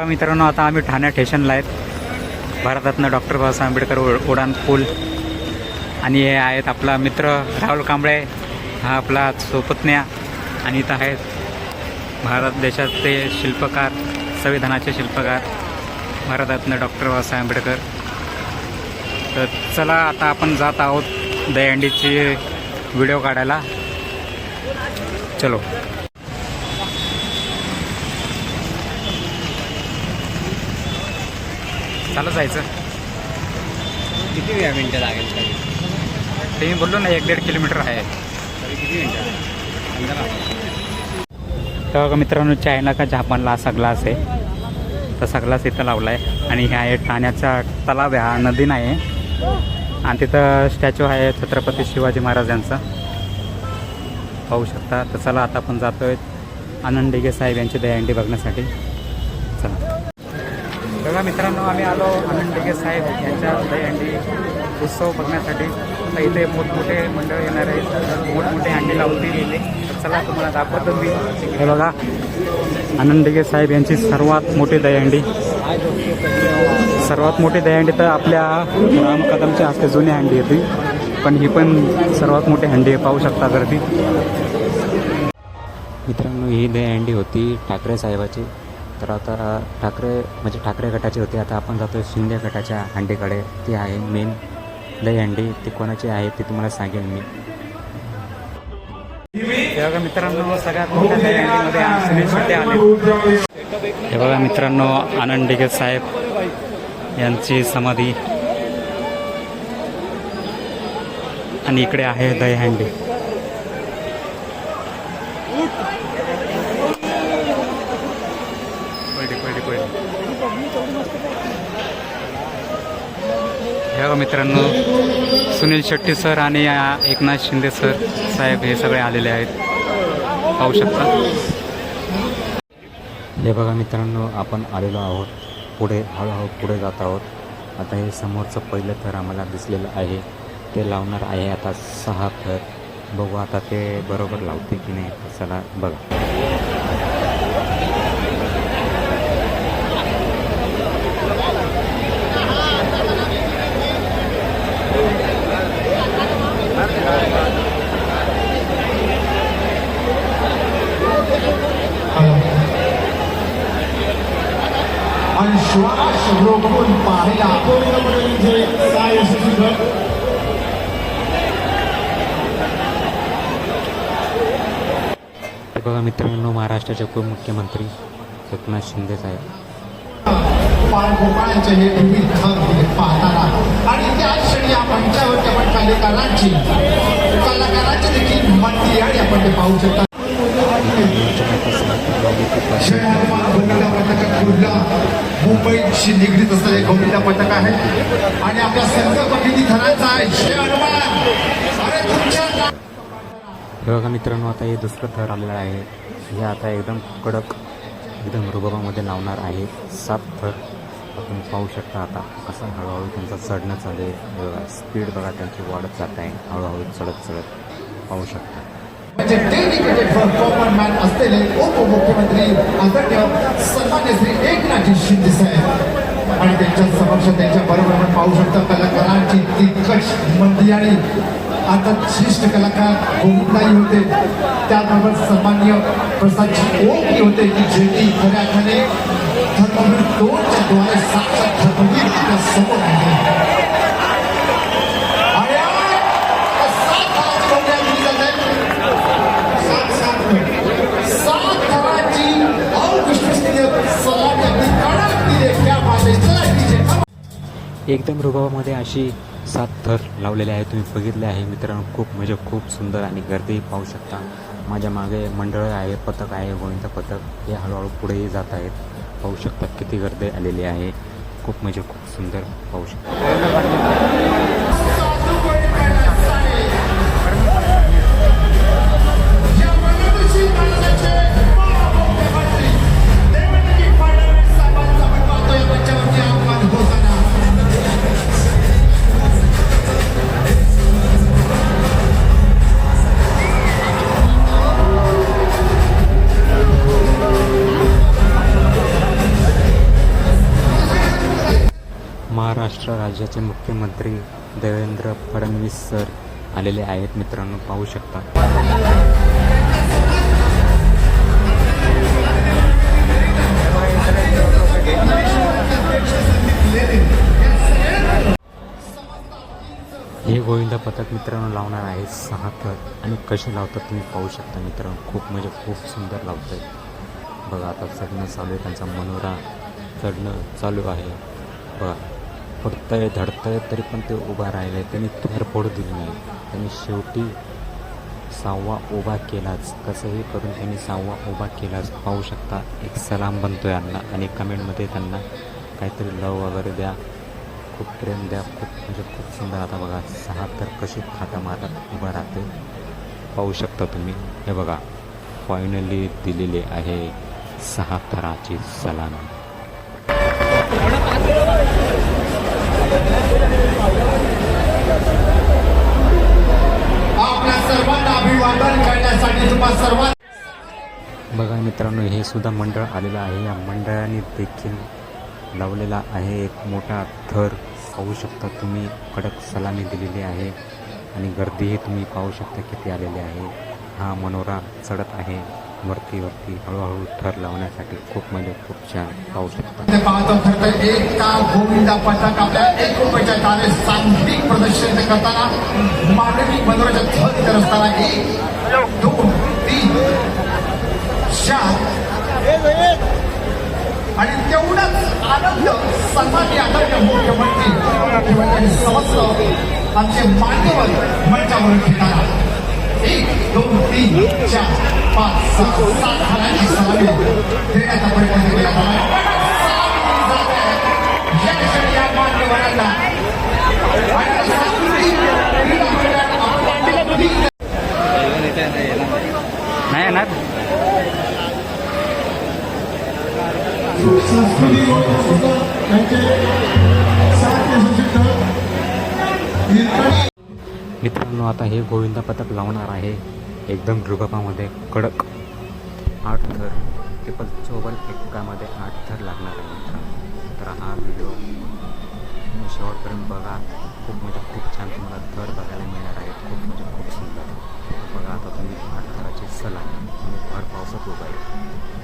बघा मित्रांनो आता आम्ही ठाणे स्टेशनला आहेत. भारतरत्न डॉक्टर बाबासाहेब आंबेडकर उडान पूल. आणि हे आहेत आपला मित्र राहुल कांबळे हा आपला सोपत्न्या. आणि इथं आहेत भारत देशाचे शिल्पकार संविधानाचे शिल्पकार भारतरत्न डॉक्टर बाबासाहेब आंबेडकर. तर चला आता आपण जात आहोत दहीहंडीची व्हिडिओ काढायला. चलो. चालत जायचं. किती वेळा मिनटं लागेल तरी? ते मी बोललो ना एक दीड किलोमीटर आहे. तरी किती मिनटं? बघा मित्रांनो चायना का जपानला असा ग्लास आहे. तसा ग्लास इथं लावला आहे आणि हे आहे ठाण्याचा तलाव आहे हा नदी नाही आहे आणि तिथं स्टॅच्यू आहे छत्रपती शिवाजी महाराजांचा. पाहू शकता. तर चला आता आपण जातोय आनंद डिगे साहेब यांची दहीहंडी बघण्यासाठी. बघा मित्रांनो आम्ही आलो आनंद डिगे साहेब यांच्या दहीहंडी उत्सव बघण्यासाठी. तर इथे मोठमोठे मंडळ येणार आहेत. मोठमोठे हंडी लावतील चला तुम्हाला दाखवतो मी. हे बघा आनंद डिगे साहेब यांची सर्वात मोठी दहीहंडी सर्वात मोठी दहीहंडी तर आपल्या राम कदमच्या हस्ते जुनी हंडी होती पण ही पण सर्वात मोठी हंडी आहे पाहू शकता गर्दी. मित्रांनो ही दहीहंडी होती ठाकरे साहेबाची. तर आता ठाकरे म्हणजे ठाकरे गटाची होती. आता आपण जातो शिंदे गटाच्या हंडीकडे. ती आहे मेन दहीहंडी ती कोणाची आहे ती तुम्हाला सांगेन मी. हे बघा मित्रांनो सगळ्यात मोठ्या सुनील शेट्टी आले. हे बघा मित्रांनो आनंद डिगे साहेब यांची समाधी. आणि इकडे आहे दहीहंडी पडली पडली पडली हे हो मित्रांनो. सुनील शेट्टी सर आणि एकनाथ शिंदे सर साहेब हे सगळे आलेले आहेत. पाहू शकता. हे बघा मित्रांनो आपण आलेलो आहोत. पुढे हळूहळू हो, पुढे जात आहोत. आता हे समोरचं पहिलं थर आम्हाला दिसलेलं आहे. ते लावणार आहे आता सहा थर बघू आता ते बरोबर लावते की नाही चला बघा आणि श्वास रोखून पाहिला काय असं बघा मित्रांनो महाराष्ट्राचे उपमुख्यमंत्री एकनाथ शिंदे साहेब. बाळगोपाळांचे हे विविध थर पाहताना आणि त्याच क्षणी या मंचावरती आपण कलाकारांची कलाकारांची देखील मंदी आणि आपण ते पाहू शकता जय हनुमान गोविंदा पथक कुर्ला मुंबईशी निगडीत असलेले गौरीला पथक आहे. आणि आपल्या संकल्प किती थरांचा आहे बघा मित्रांनो आता हे दुसरं थर आलेलं आहे. हे आता एकदम कडक एकदम रुबाबामध्ये लावणार आहे. सात थर आपण पाहू शकता आता. कसं हळूहळू त्यांचा चढणं चालू आहे. स्पीड बघा त्यांची वाढत जात आहे. हळूहळू चढत चढत पाहू शकता. म्हणजे डेडिकेटेड फॉर कॉमन मॅन असलेले उपमुख्यमंत्री आदरणीय सन्मान्य श्री एकनाथजी शिंदे साहेब. आणि त्यांच्या समक्ष त्यांच्या बरोबर आपण पाहू शकता कलाकारांची तिकट मंदी आणि आता श्रेष्ठ कलाकार गोविंदाई होते. त्याबरोबर सन्मान्य प्रसादची ओमही होते. की जेटी खऱ्या अर्थाने दोनच्या द्वारे साक्षात समोर आहे. एकदम रुबाबामध्ये अशी सात थर लावलेले आहे तुम्ही बघितले आहे मित्रांनो खूप म्हणजे खूप सुंदर आणि गर्दी पाहू शकता. माझ्या मागे मंडळ आहे पथक आहे गोविंद पथक. हे हळूहळू पुढेही जात आहेत. पाहू शकतात किती गर्दी आलेली आहे. खूप म्हणजे खूप सुंदर पाहू शकता. महाराष्ट्र राज्याचे मुख्यमंत्री देवेंद्र फडणवीस सर आलेले आहेत. मित्रांनो पाहू शकता. हे गोविंदा पथक मित्रांनो लावणार आहे. सहा थर. आणि कसे लावतात तुम्ही पाहू शकता मित्रांनो. खूप म्हणजे खूप सुंदर लावत आहेत बघा आता चढणं चालू आहे त्यांचा मनोरा चढणं चालू आहे. बघा. पडतंय धडतंय तरी पण ते उभा राहिले त्यांनी थर पडू दिली. नाही त्यांनी शेवटी सहावा उभा केलाच. कसंही करून त्यांनी सहावा उभा केलाच. पाहू शकता एक सलाम बनतो यांना आणि कमेंटमध्ये त्यांना काहीतरी लव वगैरे द्या. खूप प्रेम द्या. खूप म्हणजे खूप सुंदर. आता बघा सहा तर कशी खाता मारत उभा राहते. पाहू शकता तुम्ही. हे बघा फायनली दिलेली आहे सहा थराची सलामी. बघा मित्रांनो हे सुद्धा मंडळ आलेलं आहे. या मंडळाने देखील लावलेला आहे एक मोठा थर. पाहू शकता तुम्ही कडक सलामी दिलेली आहे आणि गर्दीही तुम्ही पाहू शकता किती आलेली आहे. हा मनोरा चढत आहे. वरती वरती हळूहळू थर लावण्यासाठी खूप म्हणजे खूप छान पाहू शकता. ते पाहतो खरं तर एका गोविंदा पथक आपल्या एक रुपयाच्या कार्य सांघिक प्रदर्शन करताना मानवी मनोरंजन थर करत असताना एक दोन तीन चार. आणि तेवढाच आनंद सन्मान्य आदरणीय मुख्यमंत्री मुख्यमंत्री समस्त आमचे मान्यवर मंचावर घेताना एक दोन तीन चार पाच सहा सात हारांची सलामी देण्याचा प्रयत्न केला गेला. या क्षणी या मान्यवरांना आणि येणार मित्रांनो आता हे गोविंदा पथक लावणार आहे एकदम रुबाबामध्ये कडक आठ थर ते चोबल एकामध्ये आठ थर लागणार आहे मित्रांनो. तर हा व्हिडिओ शेवटपर्यंत बघा. खूप म्हणजे खूप छान तुम्हाला थर बघायला मिळणार आहे. खूप म्हणजे खूप सुंदर. बघा आता तुम्ही आठ थराची सला तुम्ही भर पावसात उभा आहे.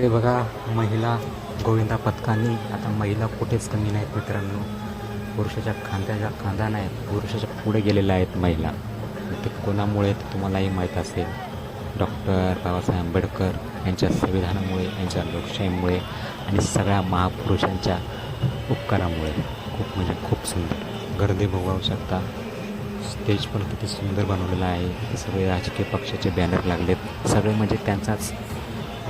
इकडे बघा महिला गोविंदा पथकांनी आता महिला कुठेच कमी नाहीत मित्रांनो. पुरुषाच्या खांद्याच्या खांदा नाही पुरुषाच्या पुढे गेलेल्या आहेत महिला. ते कोणामुळे तुम्हालाही माहीत असेल? डॉक्टर बाबासाहेब आंबेडकर यांच्या संविधानामुळे यांच्या लोकशाहीमुळे आणि सगळ्या महापुरुषांच्या उपकारामुळे. खूप म्हणजे खूप सुंदर. गर्दी भोगावू शकता. स्टेज पण किती सुंदर बनवलेलं आहे. सगळे राजकीय पक्षाचे बॅनर लागलेत. सगळे म्हणजे त्यांचाच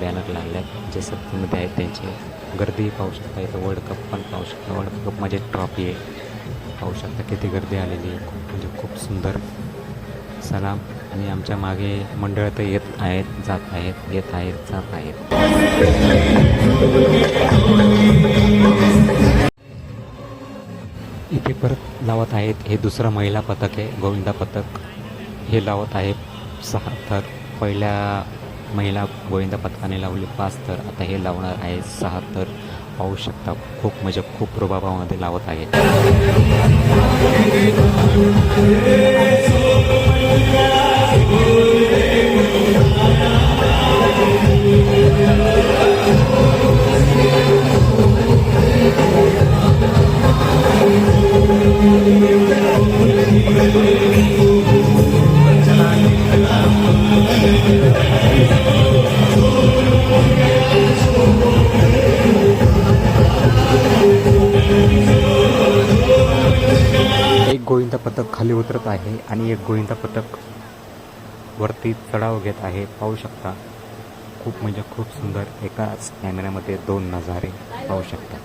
बॅनर लागल्यात. जे सत्तेमध्ये आहेत त्यांचे गर्दी पाहू शकता. इथं वर्ल्ड कप पण पाहू शकता. वर्ल्ड कप म्हणजे ट्रॉफी आहे. पाहू शकता किती गर्दी आलेली आहे. खूप म्हणजे खूप सुंदर. सलाम. आणि आमच्या मागे मंडळ तर येत आहेत जात आहेत येत आहेत जात आहेत. इथे परत लावत आहेत. हे दुसरं महिला पथक आहे. गोविंदा पथक. हे लावत आहे सहा तर पहिल्या महिला गोविंदा पथकाने लावले पाच तर आता हे लावणार आहे सहा तर पाहू शकता खूप म्हणजे खूप प्रभावामध्ये लावत आहे. उतरत आहे आणि एक गोविंदा पथक वरती चढाव घेत आहे. पाहू शकता खूप म्हणजे खूप सुंदर एकाच कॅमेऱ्यामध्ये दोन नजारे पाहू शकता.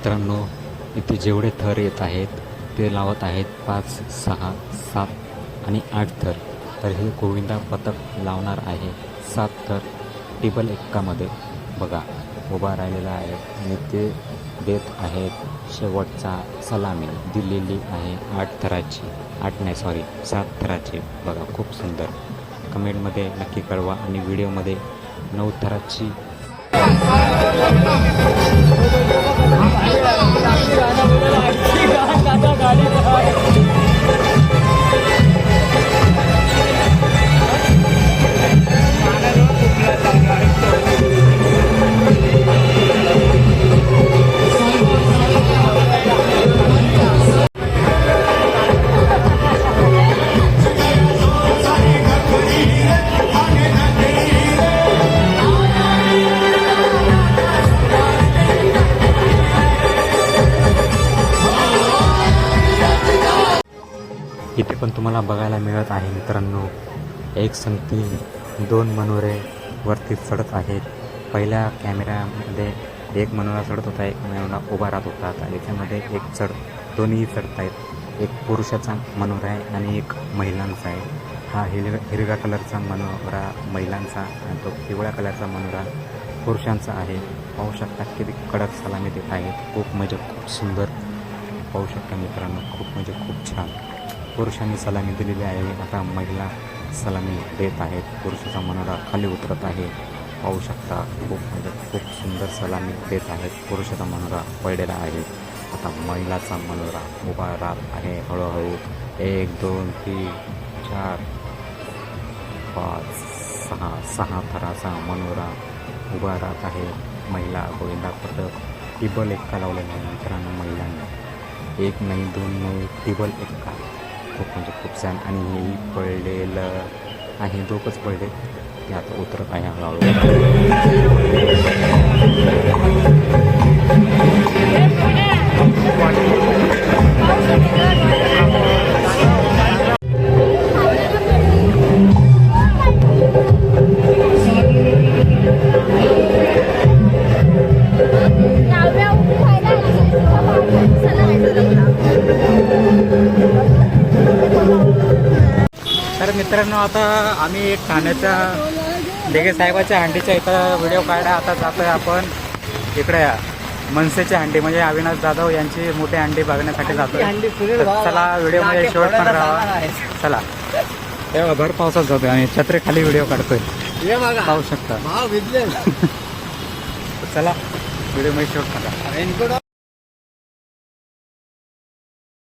मित्रांनो इथे जेवढे थर येत आहेत ते लावत आहेत पाच सहा सात आणि आठ थर. तर हे गोविंदा पथक लावणार आहे सात थर. टेबल एक्कामध्ये. बघा उभा राहिलेला आहे आणि ते देत आहेत शेवटचा सलामी. दिलेली आहे आठ थराची. आठ नाही सॉरी सात थराची. बघा खूप सुंदर. कमेंटमध्ये नक्की कळवा आणि व्हिडिओमध्ये नऊ थराची गाडी तुम्हाला बघायला मिळत आहे मित्रांनो. एक संगती दोन मनोरे वरती चढत आहेत. पहिल्या कॅमेऱ्यामध्ये एक मनोरा चढत होता एक मनोरा उभा राहत होता. आणि याच्यामध्ये एक चढ दोन्ही चढत आहेत एक पुरुषाचा मनोरा आहे आणि एक महिलांचा आहे. हा हिरव्या हिरव्या कलरचा मनोरा महिलांचा आणि तो पिवळ्या कलरचा मनोरा पुरुषांचा आहे. पाहू शकता किती कडक सलामी देत आहेत. खूप म्हणजे खूप सुंदर. पाहू शकता मित्रांनो खूप म्हणजे खूप छान. पुरुषांनी सलामी दिलेली आहे. आता महिला सलामी देत आहेत. पुरुषाचा मनोरा खाली उतरत आहे. पाहू शकता खूप म्हणजे खूप सुंदर सलामी देत आहेत. पुरुषाचा मनोरा पडलेला आहे. आता महिलाचा मनोरा उभा राहत आहे. हळूहळू एक दोन तीन चार पाच सहा सहा थराचा मनोरा उभा राहत आहे. महिला गोविंदा पथक टिबल एक्का लावलेला आहे मित्रांनो महिलांनी. एक नाही दोन नाही टिबल एक्का खूप म्हणजे खूप छान आणि हेही पडलेलं आहे दोघंच पडले. ते आता उतरत आहे हळूहळू तर मित्रांनो आता आम्ही एक ठाण्याच्या देगे साहेबाच्या हंडीच्या इथं व्हिडिओ काढा. आता जातोय आपण इकडे मनसेची हंडी म्हणजे अविनाश जाधव यांची मोठी हंडी बघण्यासाठी जातोय. तर चला व्हिडिओमध्ये शेवट पण राहा. चला. तेव्हा भर पावसात जातोय आणि छत्री खाली व्हिडिओ काढतोय पाहू शकता. चला व्हिडिओमध्ये शेवट करा